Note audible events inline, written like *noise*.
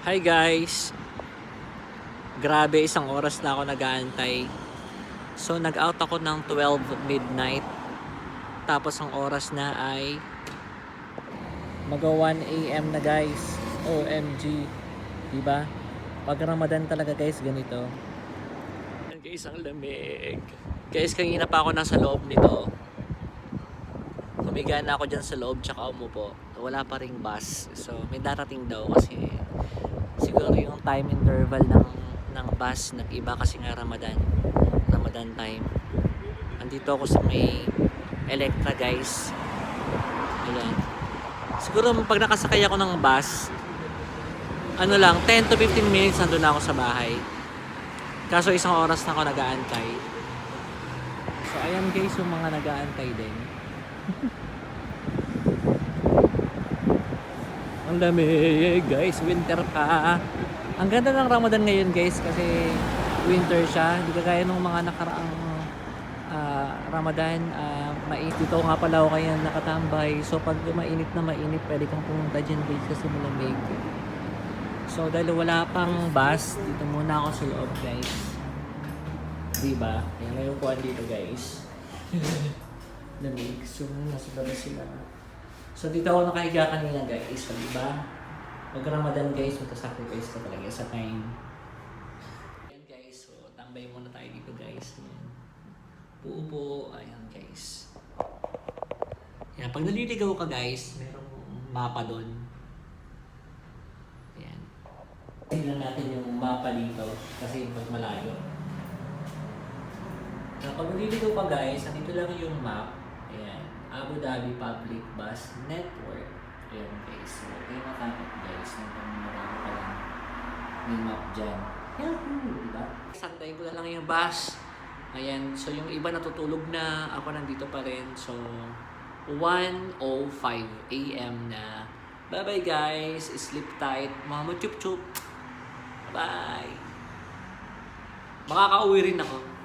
Hi guys! Grabe, isang oras na ako nag-aantay. So, nag-out ako ng 12 midnight. Tapos ang oras na ay mag 1 a.m. na guys. OMG. Diba? Pag Ramadan talaga guys, ganito. Guys, ang lamig. Guys, kanina pa ako nasa loob nito. Humiga na ako dyan sa loob tsaka umupo. Wala pa ring bus. So, may darating daw kasi time interval ng ng bus nag-iba kasi nga Ramadan. Ramadan time. Andito ako sa may Electra guys. Ayan. Siguro pag nakasakay ako ng bus, ano lang, 10 to 15 minutes nandun na ako sa bahay. Kaso isang oras na ako nag-aantay. So ayan guys yung mga nag-aantay din. *laughs* Ang lamig guys, winter pa. Ang ganda ng Ramadan ngayon guys kasi winter siya. Hindi kagaya ng mga nakaraang ah, Ramadan. ah, mainit dito nga pala ako kaya nakatambay. So pag mainit na mainit, pwede kang pumunta dyan guys kasi malamig. So dahil wala pang bus, dito muna ako sa loob guys. Diba? Kaya may upuan dito guys. *laughs* Lamig. So nasa labas sila. So dito ako nakahiga kanina guys. So diba? Pag Ramadan guys, magka-sacrifice ka talaga sa time. Ayan guys, so tambay muna tayo dito guys. Ayan. Uupo, ayan guys. Ayan, pag naliligaw ka guys, merong mapa doon. Ayan. Tingnan natin yung mapa dito kasi pag malayo. Now, pag naliligaw ka guys, nandito lang yung map. Ayan. Abu Dhabi Public Bus Network. Ayan guys. So, kayo matakot guys. Marami pa lang may map dyan. Yahoo! Diba? Santayin ko lang yung bus. Ayan. So, yung iba natutulog na. Ako nandito pa rin. So, 1.05 a.m. na. Bye-bye guys. Sleep tight. Mama chup chup. Bye! Makakauwi rin ako.